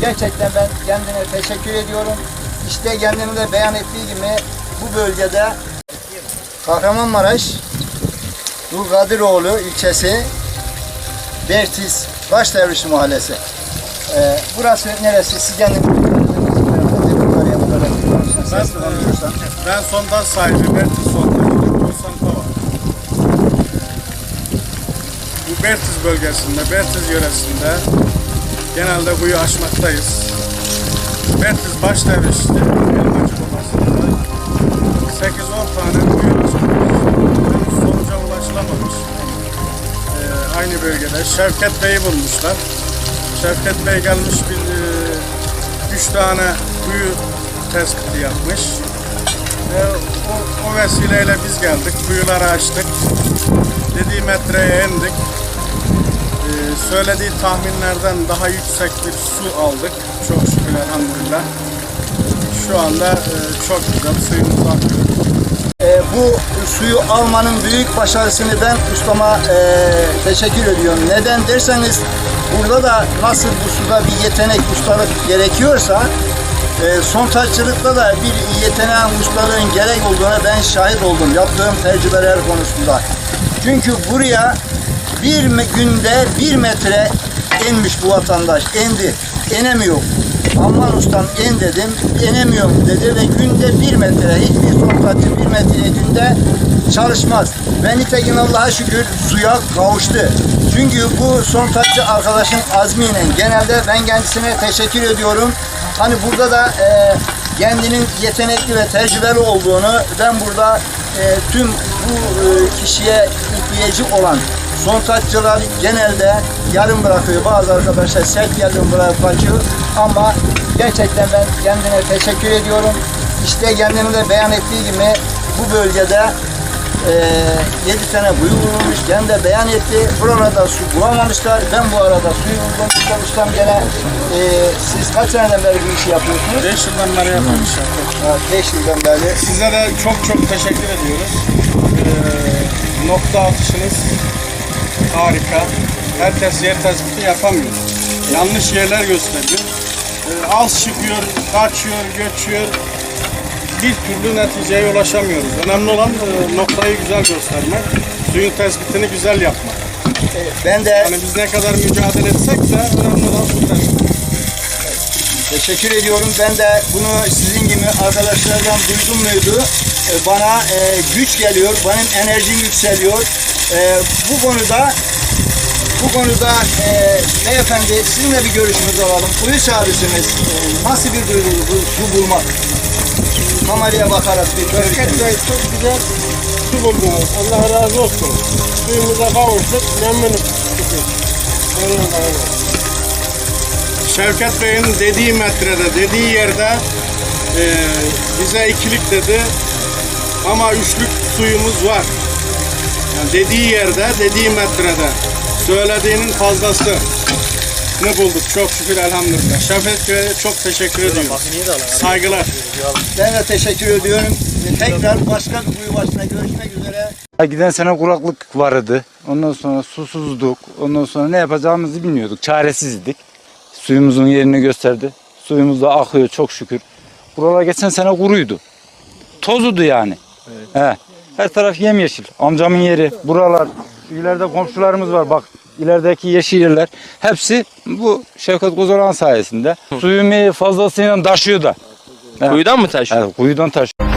Gerçekten ben kendine teşekkür ediyorum. İşte kendinin de beyan ettiği gibi bu bölgede Kahramanmaraş Dulgadiroğlu ilçesi Bertiz Başdevrişi Mahallesi. Ee, burası neresi? Siz kendiniz Ben, ben sondaj sahibi Bertiz Kova. Bu Bertiz bölgesinde, Bertiz yöresinde genelde kuyu aşmaktayız. Bertiz baş devrişti. Elmacık Ovası'nda 8-10 tane kuyu aşmaktayız. Henüz sonuca ulaşılamamış. Ee, aynı bölgede Şevket Bey'i bulmuşlar. Şevket Bey gelmiş bir e, üç tane kuyu tespiti yapmış. Ve o, o vesileyle biz geldik, kuyuları açtık. Dediği metreye indik. Söylediği tahminlerden daha yüksek bir su aldık. Çok şükür elhamdülillah. Şu anda e, çok güzel suyumuz akıyor. Ee, bu suyu almanın büyük başarısını ben ustama e, teşekkür ediyorum. Neden derseniz burada da nasıl bu suda bir yetenek, ustalık gerekiyorsa e, sontajcılıkta da bir yeteneğin, ustalığın gerek olduğuna ben şahit oldum yaptığım tecrübeler konusunda. Çünkü buraya bir günde bir metre inmiş bu vatandaş, indi, inemiyor. Aman ustam in dedim, inemiyorum dedi ve günde bir metre, hiçbir sontajcı bir metre günde çalışmaz. Ve nitekim Allah'a şükür suya kavuştu. Çünkü bu sontajcı arkadaşın azmiyle genelde ben kendisine teşekkür ediyorum. Hani burada da e, kendinin yetenekli ve tecrübeli olduğunu ben burada e, tüm bu e, kişiye ihtiyacı olan sontajcılar genelde yarım bırakıyor. Bazı arkadaşlar sert yarım bırakıp kaçıyor. Ama gerçekten ben kendine teşekkür ediyorum. İşte kendini de beyan ettiği gibi bu bölgede e, 7 tane buyu vurulmuş. Kendi de beyan etti. Buralarda su bulamamışlar. Ben bu arada suyu buldum. İşte ustam gene e, siz kaç seneden beri bu işi yapıyorsunuz? 5 yıldan beri yaptık. 5 yıldan beri. Size de çok çok teşekkür ediyoruz. Ee, nokta atışınız harika. Herkes yer tespiti yapamıyor. Yanlış yerler gösteriyor. Ee, az çıkıyor, kaçıyor, göçüyor. Bir türlü neticeye ulaşamıyoruz. Önemli olan e, noktayı güzel göstermek. Suyun tespitini güzel yapmak. E, ben de Yani biz ne kadar mücadele etsek de önemli olan su tespiti. Teşekkür ediyorum. Ben de bunu sizin gibi arkadaşlardan duydum muydu? Ee, Bana e, güç geliyor, benim enerjim yükseliyor. E, bu konuda bu konuda e, beyefendi sizinle bir görüşünüzü alalım. Kuyu sahibisiniz. E, nasıl bir duygu bu su bulmak? Kameraya bakarak bir. Gerçekten çok güzel su buldunuz. Allah razı olsun. Suyumuza kavuştuk. Memnunum. memnunum. Şevket Bey'in dediği metrede, dediği yerde e, bize ikilik dedi ama üçlük suyumuz var. Yani dediği yerde, dediği metrede söylediğinin fazlası ne bulduk çok şükür elhamdülillah. Şevket Bey'e çok teşekkür ediyorum. Saygılar. Ben de teşekkür ediyorum. E, Tekrar başka bir kuyu başına görüşmek üzere. Giden sene kuraklık vardı. Ondan sonra susuzduk. Ondan sonra ne yapacağımızı bilmiyorduk. Çaresizdik. Suyumuzun yerini gösterdi. Suyumuz da akıyor çok şükür. Buralar geçen sene kuruydu. Tozudu yani. He. Her taraf yemyeşil. Amcamın yeri, buralar, ileride komşularımız var. Bak ilerideki yeşil yerler. Hepsi bu Şevket Kozoran sayesinde. Suyumu fazlasıyla taşıyor da. Kuyudan mı taşıyor? Evet, kuyudan taşıyor.